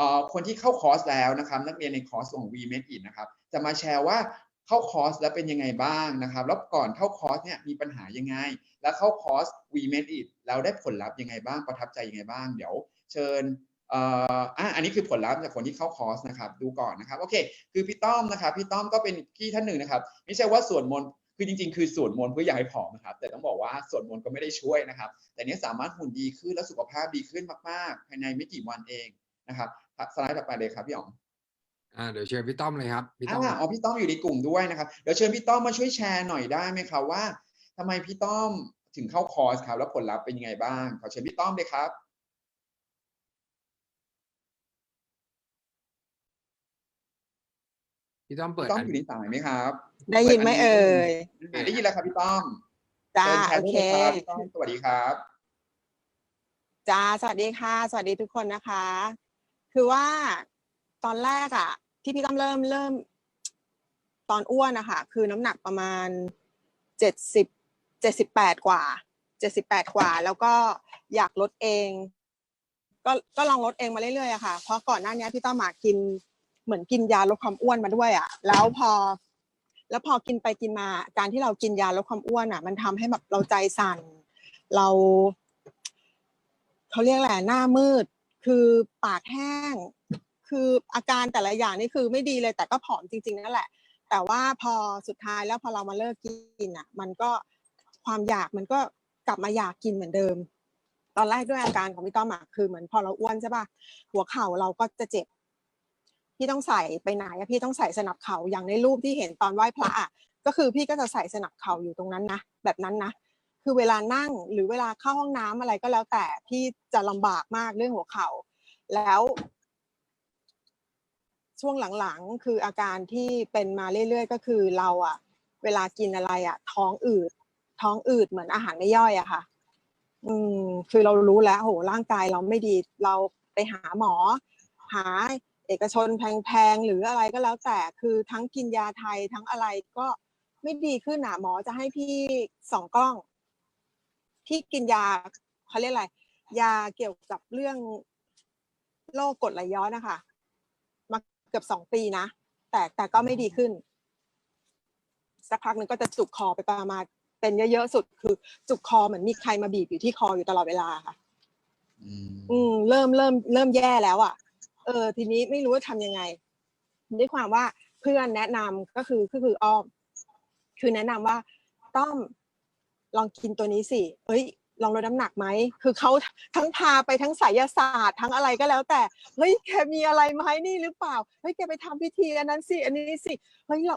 เอ่อคนที่เข้าคอร์สแล้วนะครับนักเรียนในคอร์สของ v m e d It นะครับจะมาแชร์ว่าเข้าคอร์สแล้วเป็นยังไงบ้างนะครับแล้วก่อนเข้าคอร์สเนี่ยมีปัญหายังไง แล้วเข้าคอร์ส v m e d It แล้วได้ผลลัพธ์ยังไงบ้างประทับใจยังไงบ้าง เดี๋ยวเชิญเอ่ออันนี้คือผลลัพธ์จากคนที่เข้าคอร์สนะครับดูก่อนนะครับโอเค คือพี่ต้อมนะครับพี่ต้อมก็เป็นพี่ท่านหนึ่งนะครับไม่ใช่ว่าส่วดมนคือจริงๆ คือส่วดมนเพื่ออยากให้ผอมนะครับแต่ต้องบอกว่าส่วดมนก็ไม่ได้ช่วยนะครับ แต่เนี้ยสามารถหุ่นดีขึ้นและสุขภาพดีขึ้นมากๆ ภายในไม่กี่วันเองนะครับ สไลด์ต่อไปเลยครับพี่อ๋องอ่าเดี๋ยวเชิญพี่ต้อมเลยครับพี่ต้อมอ่าอ๋อพี่ต้อมอยู่ในกลุ่มด้วยนะครับเดี๋ยวเชิญพี่ต้อมมาช่วยแชร์หน่อยได้ไหมครับว่าทำไมพี่ต้อมถึงเข้าคอร์สครับ แล้วผลลัพธ์เป็นยังไงบ้างขอเชิญพี่ต้อมเลยครับพี่ต้อมเปิดพี่ต้อมอันอยู่ในสายไหมครับ ได้ยินไหมเอ่ยอ่าได้ยินแล้วครับพี่ต้อมจ้าเชิญแชโอร์ได้เคเลยครับพี่ต้อมสวัสดีครับจ้าสวัสดีค่ะ สวัสดีทุกคนนะคะ คือว่าตอนแรกอะที่พี่ต้อมเริ่มเริ่ม ตอนอ้วนนะคะคือน้ำหนักประมาณเจ็ดสิบเจ็ดสิบแปดกว่าเจ็ดสิบแปดกว่า แล้วก็อยากลดเอง ก็ก็ลองลดเองมาเรื่อยๆอะค่ะ เพราะก่อนหน้านี้พี่ต้อมมากินเหมือนกินยาลดความอ้วนมาด้วยอะแล้วพอ แล้วพอกินไปกินมา การที่เรากินยาลดความอ้วนอะมันทำให้แบบเราใจสั่นเราเขาเรียกอะไรหน้ามืด คือปากแห้ง คืออาการแต่ละอย่างนี่คือไม่ดีเลยแต่ก็ผอมจริง ๆ นั่นแหละ แต่ว่าพอสุดท้ายแล้วพอเรามาเลิกกินอะ มันก็ความอยากมันก็กลับมาอยากกินเหมือนเดิม ตอนแรกด้วยอาการของพี่ต้อมอะคือเหมือนพอเราอ้วนใช่ป่ะหัวเข่าเราก็จะเจ็บพี่ต้องใส่ไปไหนอะพี่ต้องใส่สนับเข่าอย่างในรูปที่เห็นตอนไหว้พระอะก็คือพี่ก็จะใส่สนับเข่าอยู่ตรงนั้นนะแบบนั้นนะ คือเวลานั่งหรือเวลาเข้าห้องน้ำอะไรก็แล้วแต่พี่จะลำบากมากเรื่องหัวเข่า แล้ว ช่วงหลังๆ คืออาการที่เป็นมาเรื่อยๆ ก็คือเราอะเวลากินอะไรอะท้องอืด ท้องอืดเหมือนอาหารไม่ย่อยอะค่ะ อืม คือเรารู้แล้วโหร่างกายเราไม่ดีเราไปหาหมอ หาเอกชนแพงๆหรืออะไรก็แล้วแต่คือทั้งกินยาไทยทั้งอะไรก็ไม่ดีขึ้นอะหมอจะให้พี่สองกล้อง พี่กินยาเขาเรียกอะไร ยาเกี่ยวกับเรื่องโรคกรดไหลย้อนนะคะมาเกือบสองปีนะ แต่แต่ก็ไม่ดีขึ้น สักพักหนึ่งก็จะจุกคอไปประมาณเป็นเยอะๆสุด คือ จุกคอเหมือนมีใครมาบีบอยู่ที่คออยู่ตลอดเวลาค่ะ อืมอืมเริ่มเริ่มเริ่มแย่แล้วอะ เออ ทีนี้ไม่รู้ว่าทำยังไงด้วยความว่าเพื่อนแนะนำก็คือก็คืออ้อม คือแนะนำว่าต้อม ลองกินตัวนี้สิเฮ้ยลองลดน้ำหนักไหม คือเขาทั้งพาไปทั้งไสยศาสตร์ทั้งอะไรก็แล้วแต่ เฮ้ยแกมีอะไรไหมนี่หรือเปล่า เฮ้ยแกไปทำพิธีอันนั้นสิ อันนี้สิ เฮ้ยเรา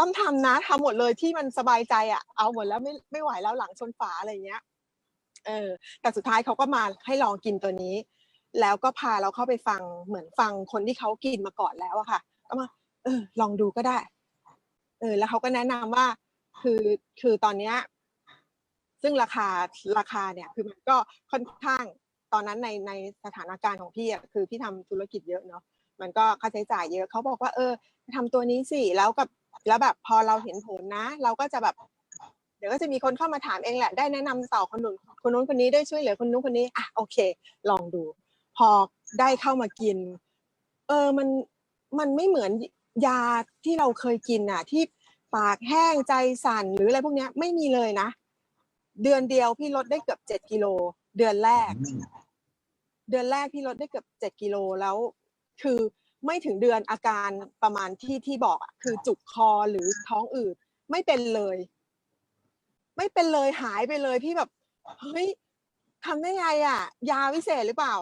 ต้องทำนะทำหมดเลยที่มันสบายใจอะ เอาหมดแล้วไม่ไม่ไหวแล้วหลังชนฝาอะไรเงี้ย เออ แต่สุดท้ายเขาก็มาให้ลองกินตัวนี้ แล้วก็พาเราเข้าไปฟังเหมือนฟังคนที่เขากินมาก่อนแล้วอะค่ะ ก็มา เออ ลองดูก็ได้ เออ แล้วเขาก็แนะนำว่า คือ คือตอนเนี้ย ซึ่งราคาราคาเนี่ยคือมันก็ค่อนข้างตอนนั้นในในสถานการณ์ของพี่อะคือพี่ทำธุรกิจเยอะเนาะมันก็ค่าใช้จ่ายเยอะเขาบอกว่า เออทำตัวนี้สิแล้วกับแล้วแบบพอเราเห็นผลนะ เราก็จะแบบ เดี๋ยวก็จะมีคนเข้ามาถามเองแหละ ได้แนะนำต่อคนนู้นคนนู้นคนนี้ได้ช่วยเหลือคนนู้นคนนี้อะโอเค ลองดู พอได้เข้ามากิน เออมันมันไม่เหมือนยาที่เราเคยกินน่ะ ที่ปากแห้งใจสั่นหรืออะไรพวกเนี้ยไม่มีเลยนะ เดือนเดียวพี่ลดได้เกือบเจ็ดกิโลเดือนแรก เดือนแรกพี่ลดได้เกือบเจ็ดกิโลแล้ว คือไม่ถึงเดือนอาการประมาณที่ที่บอกอะคือจุกคอหรือท้องอืดไม่เป็นเลย ไม่เป็นเลยหายไปเลยพี่แบบเฮ้ยทำได้ไงอะ ยาวิเศษหรือเปล่า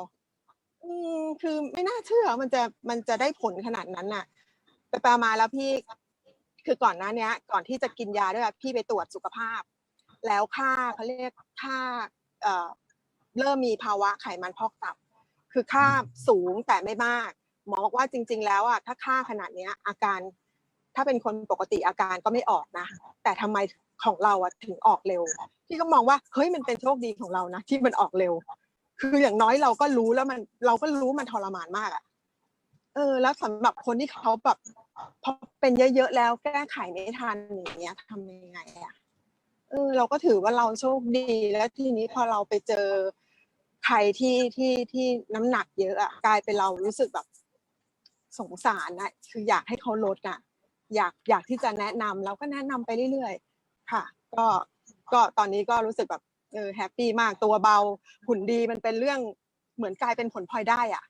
อืมคือไม่น่าเชื่อมันจะมันจะได้ผลขนาดนั้นน่ะไปไปมาแล้วพี่คือก่อนหน้าเนี้ยก่อนที่จะกินยาด้วยอะพี่ไปตรวจสุขภาพ แล้วค่าเขาเรียกค่าเริ่มมีภาวะไขมันพอกตับ คือค่าสูงแต่ไม่มาก หมอบอกว่าจริง ๆ แล้วอะถ้าค่าขนาดเนี้ยอาการถ้าเป็นคนปกติอาการก็ไม่ออกนะ แต่ทำไมของเราอะถึงออกเร็ว พี่ก็มองว่าเฮ้ยมันเป็นโชคดีของเรานะที่มันออกเร็ว คืออย่างน้อยเราก็รู้แล้วมันเราก็รู้มันทรมานมากอะเออ แล้วสำหรับคนที่เขาแบบพอเป็นเยอะๆแล้วแก้ไขไม่ทันอย่างเงี้ยทำยังไงอะ เออเราก็ถือว่าเราโชคดี แล้วทีนี้พอเราไปเจอใครที่ที่ที่น้ำหนักเยอะอะกลายเป็นเรารู้สึกแบบสงสารนะคืออยากให้เขาลดอะอยากอยากที่จะแนะนำเราก็แนะนำไปเรื่อยๆ ค่ะ ก็ก็ตอนนี้ก็รู้สึกแบบเออแฮปปี้มากตัวเบาหุ่นดีมันเป็นเรื่องเหมือนกลายเป็นผลพลอยได้อะ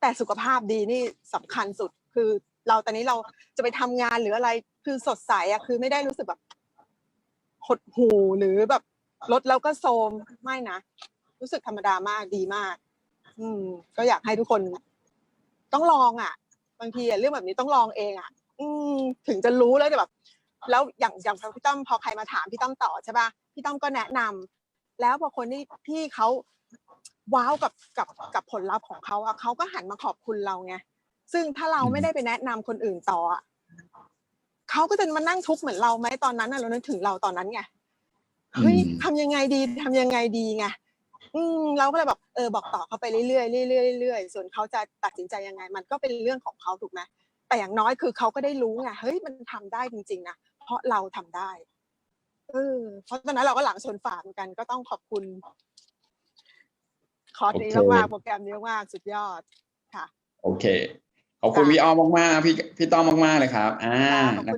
แต่สุขภาพดีนี่สำคัญสุดคือเราตอนนี้เราจะไปทำงานหรืออะไรคือสดใสอะคือไม่ได้รู้สึกแบบ หดหูหรือแบบลดแล้วก็โซมไม่นะ รู้สึกธรรมดามากดีมาก อืม ก็อยากให้ทุกคน ต้องลองอะ บางทีเรื่องแบบนี้ต้องลองเองอะ อืม ถึงจะรู้แล้วแต่แบบ แล้วอย่างอย่างพี่ต้อมพอใครมาถามพี่ต้อมต่อใช่ป่ะพี่ต้อมก็แนะนำแล้วพอคนที่ที่เขาว้าวกับกับกับผลลัพธ์ของเขาอะเขาก็หันมาขอบคุณเราไงซึ่งถ้าเราไม่ได้ไปแนะนำคนอื่นต่ออะ เขาก็จะมานั่งทุกข์เหมือนเราไหมตอนนั้นน่ะเรานึกถึงเราตอนนั้นไงเฮ้ยอืมทำยังไงดีทำยังไงดีไงอืมเราก็เลยแบบเออบอกต่อเขาไปเรื่อยๆเรื่อยๆเรื่อยๆส่วนเขาจะตัดสินใจยังไง มันก็เป็นเรื่องของเขาถูกไหมแต่อย่างน้อยคือเขาก็ได้รู้ไงเฮ้ยมันทำได้จริง ๆนะเพราะเราทำได้เออเพราะฉะนั้นเราก็หลังชนฝาเหมือนกันก็ต้องขอบคุณ คอร์สนี้โอเคมากๆโปรแกรมนี้มากๆสุดยอดค่ะ โอเคขอบคุณค่ะพี่อ้อมมากๆพี่พี่ต้อมมากๆเลยครับ อ่าขอบคุณ